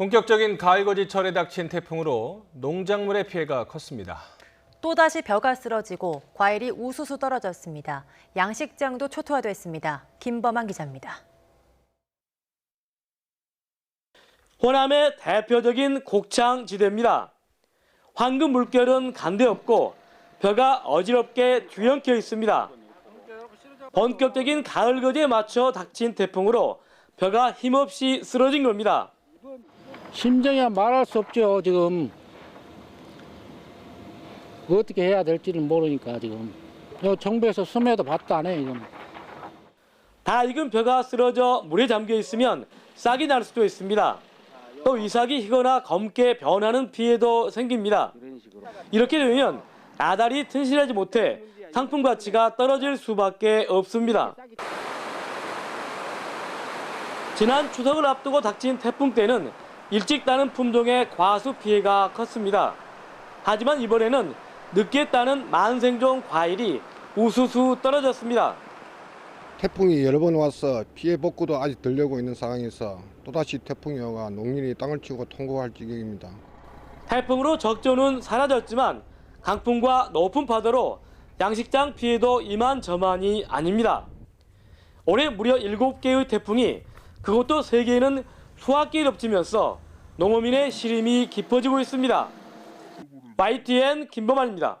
본격적인 가을 거지철에 닥친 태풍으로 농작물의 피해가 컸습니다. 또다시 벼가 쓰러지고 과일이 우수수 떨어졌습니다. 양식장도 초토화됐습니다. 김범한 기자입니다. 호남의 대표적인 곡창 지대입니다. 황금 물결은 간데 없고 벼가 어지럽게 뒤엉켜 있습니다. 본격적인 가을 거지에 맞춰 닥친 태풍으로 벼가 힘없이 쓰러진 겁니다. 심정이 말할 수 없죠 지금 어떻게 해야 될지를 모르니까 지금 요 정부에서 수매도 받도 안해 이건 다 익은 벼가 쓰러져 물에 잠겨 있으면 싹이 날 수도 있습니다. 또 이삭이 희거나 검게 변하는 피해도 생깁니다. 이렇게 되면 나달이 튼실하지 못해 상품 가치가 떨어질 수밖에 없습니다. 지난 추석을 앞두고 닥친 태풍 때는 일찍 따는 품종의 과수 피해가 컸습니다. 하지만 이번에는 늦게 따는 만생종 과일이 우수수 떨어졌습니다. 태풍이 여러 번 와서 피해 복구도 아직 들려고 있는 상황에서 또다시 태풍이 와가 농민이 땅을 치고 통곡할 지경입니다. 태풍으로 적조는 사라졌지만 강풍과 높은 파도로 양식장 피해도 이만저만이 아닙니다. 올해 무려 7개의 태풍이 그것도 세계에는 수학기에 덮치면서 농어민의 시름이 깊어지고 있습니다. YTN 김범환입니다.